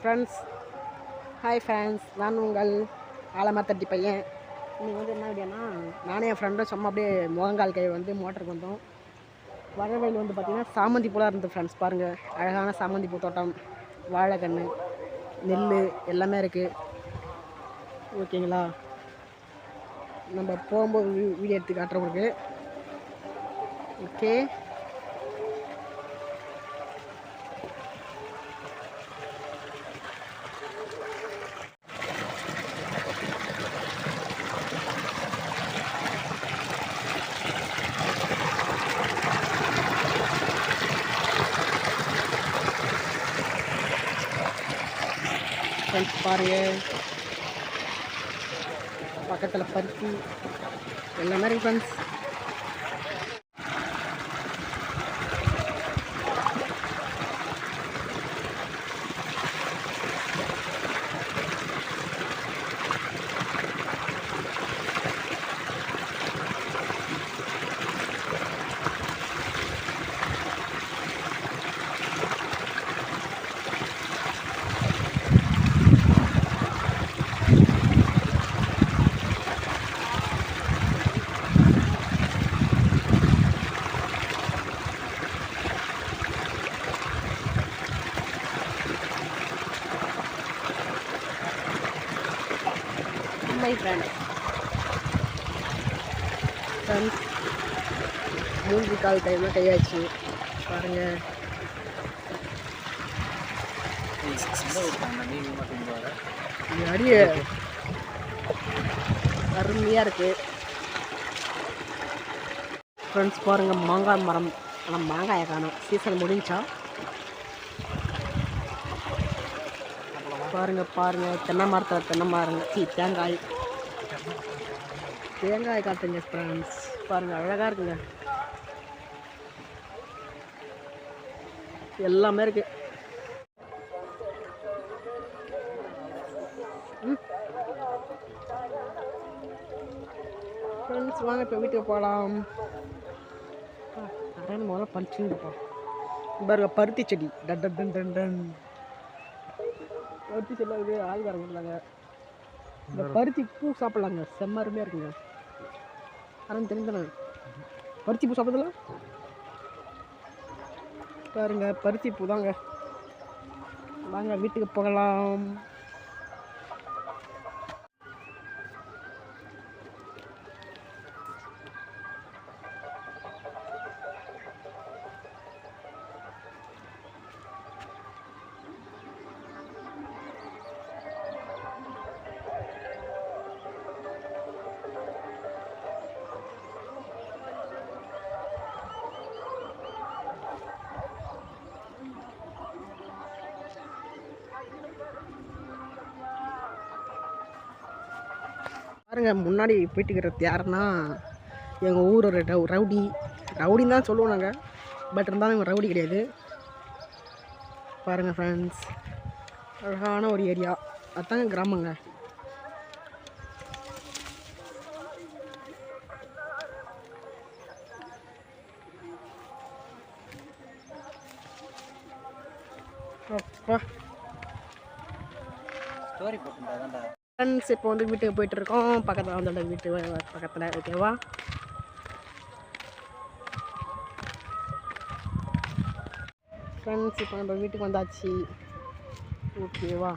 Friends hi friends நான் உங்கள் ஆலமரத்தட்டி பையன். இன்றைக்கி வந்து என்ன அப்படின்னா நானும் என் ஃப்ரெண்டும் சும்மா அப்படியே முகங்கால் கை வந்து மோட்டருக்கு வந்தோம். வர வழியில் வந்து பார்த்திங்கன்னா சாமந்தி பூலாக இருந்தது ஃப்ரெண்ட்ஸ் பாருங்கள் அழகான சாமந்தி பூ தோட்டம். வாழைக்கன்று நெல் எல்லாமே இருக்குது ஓகேங்களா? நம்ம போகும்போது வீடியோ எடுத்து காட்டுறவங்களுக்கு ஓகே ஃப்ரெண்ட்ஸ் பாருங்கள் பக்கத்தில் பருத்தி எல்லாமே இருக்கு ஃப்ரெண்ட்ஸ் மை ஃப்ரெண்ட்ஸ் ஃப்ரெண்ட்ஸ் மூன்று கால் டைமாக கையாச்சு. பாருங்க. அடிய. அருமையாக இருக்கு. ஃப்ரெண்ட்ஸ் பாருங்க மாங்காய் மரம். ஆனால் மாங்காயை காணும். சீசன் முடிஞ்சா. பாருங்க பாருங்க. தென்னை மரத்தில் தென்னை மரங்க சீ தேங்காய். தேங்காய் காட்டுங்க ஃப்ரெண்ட்ஸ் பாருங்கள் அழகாக இருக்குங்க. எல்லாமே இருக்கு. ஃப்ரெண்ட்ஸ் வாங்க இப்போ வீட்டுக்கு போகலாம் அரண் முதல்ல பறிச்சுங்கப்பா பாருங்க பருத்தி செடி. டன் டன் டன் டன் டன். பருத்தி செடி ஆள் வர முடியலங்க இந்த பருத்தி பூ சாப்பிட்லாங்க. செம்ம அருமையாக இருக்குங்க. அரண் தெரிஞ்சன பருத்தி பூ சாப்பிட்றதுல? பாருங்க பருத்தி பூ தாங்க. வாங்க வீட்டுக்கு போகலாம். பாருங்க முன்னாடி போயிட்டு இருக்கிறது யாருன்னா எங்கள் ஊரோட ரவு ரவுடி. ரவுடின்னு தான் சொல்லுவோம் நாங்கள் பட் இருந்தாலும் எங்கள் ரவுடி கிடையாது. பாருங்கள் ஃப்ரெண்ட்ஸ் அழகான ஒரு ஏரியா. அதாங்க கிராமங்க. அப்பா. ஸ்டோரி போட்டுருந்தாதான்டா ஃப்ரெண்ட்ஸ் இப்போ வந்து வீட்டுக்கு போயிட்டு இருக்கோம் பக்கத்தில் வந்து வீட்டு பக்கத்தில் ஓகேவா? ஃப்ரெண்ட்ஸ் இப்போ நம்ம வீட்டுக்கு வந்தாச்சு. ஓகேவா?